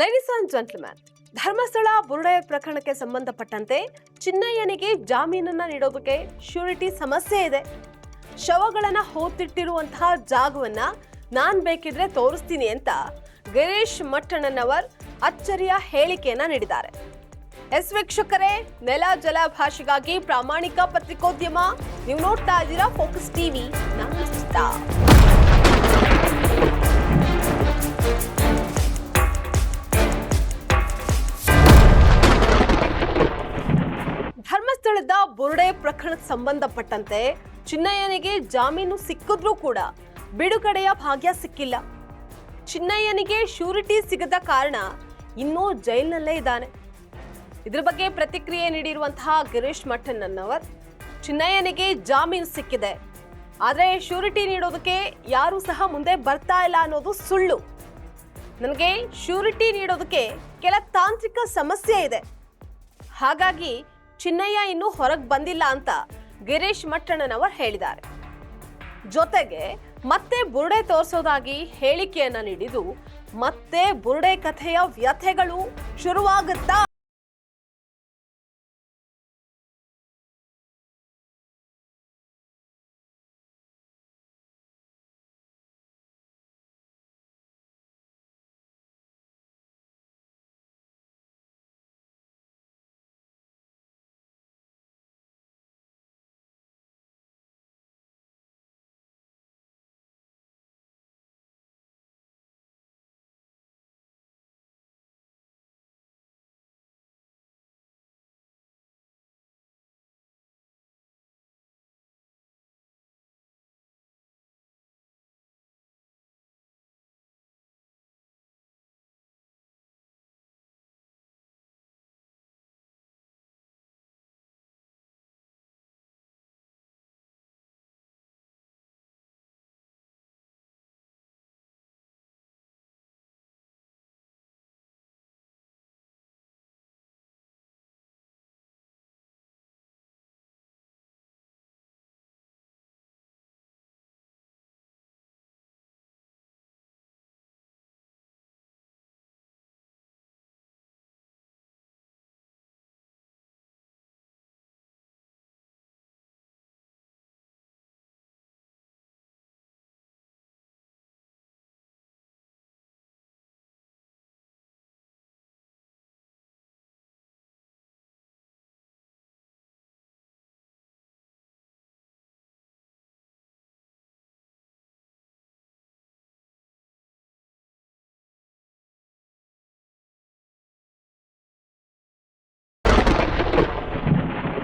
Ladies and gentleman Dharmasthala ಬುರುಡೆ ಪ್ರಕರಣಕ್ಕೆ ಸಂಬಂಧಪಟ್ಟಂತೆ ಚಿನ್ನಯ್ಯನಿಗೆ ಜಾಮೀನನ್ನ ನೀಡೋದಕ್ಕೆ ಶ್ಯೂರಿಟಿ ಸಮಸ್ಯೆ ಇದೆ. ಶವಗಳನ್ನು ಹೋತಿಟ್ಟಿರುವಂತಹ ಜಾಗವನ್ನ ನಾನು ಬೇಕಿದ್ರೆ ತೋರಿಸ್ತೀನಿ ಅಂತ ಗಿರೀಶ್ ಮಟ್ಟಣ್ಣನವರ್ ಅಚ್ಚರಿಯ ಹೇಳಿಕೆಯನ್ನ ನೀಡಿದ್ದಾರೆ. ಎಸ್ ವೀಕ್ಷಕರೇ, ನೆಲ ಜಲ ಭಾಷೆಗಾಗಿ ಪ್ರಾಮಾಣಿಕ ಪತ್ರಿಕೋದ್ಯಮ, ನೀವು ನೋಡ್ತಾ ಇದ್ದೀರಾ ಫೋಕಸ್ ಟಿವಿ ನಮಸ್ಕಾರ. ಬುರುಡೆ ಪ್ರಕರಣಕ್ಕೆ ಸಂಬಂಧಪಟ್ಟಂತೆ ಚಿನ್ನಯ್ಯನಿಗೆ ಜಾಮೀನು ಸಿಕ್ಕಿದ್ರೂ ಕೂಡ ಬಿಡುಗಡೆಯ ಭಾಗ್ಯ ಸಿಕ್ಕಿಲ್ಲ. ಚಿನ್ನಯ್ಯನಿಗೆ ಶ್ಯೂರಿಟಿ ಸಿಗದ ಕಾರಣ ಇನ್ನೂ ಜೈಲಿನಲ್ಲೇ ಇದ್ದಾನೆ. ಇದ್ರ ಬಗ್ಗೆ ಪ್ರತಿಕ್ರಿಯೆ ನೀಡಿರುವಂತಹ ಗಿರೀಶ್ ಮಠನ್ನವರ್ ಚಿನ್ನಯ್ಯನಿಗೆ ಜಾಮೀನು ಸಿಕ್ಕಿದೆ. ಆದರೆ ಶ್ಯೂರಿಟಿ ನೀಡೋದಕ್ಕೆ ಯಾರೂ ಸಹ ಮುಂದೆ ಬರ್ತಾ ಇಲ್ಲ ಅನ್ನೋದು ಸುಳ್ಳು. ನನಗೆ ಶ್ಯೂರಿಟಿ ನೀಡೋದಕ್ಕೆ ಕೆಲ ತಾಂತ್ರಿಕ ಸಮಸ್ಯೆ ಇದೆ. ಹಾಗಾಗಿ ಚಿನ್ನಯ್ಯ ಇನ್ನೂ ಹೊರಗೆ ಬಂದಿಲ್ಲ ಅಂತ ಗಿರೀಶ್ ಮಟ್ಟಣ್ಣನವರ್ ಹೇಳಿದ್ದಾರೆ. ಜೊತೆಗೆ ಮತ್ತೆ ಬುರುಡೆ ತೋರಿಸೋದಾಗಿ ಹೇಳಿಕೆಯನ್ನ ನೀಡಿದ್ದು ಮತ್ತೆ ಬುರುಡೆ ಕಥೆಯ ವ್ಯಥೆಗಳು ಶುರುವಾಗುತ್ತಾ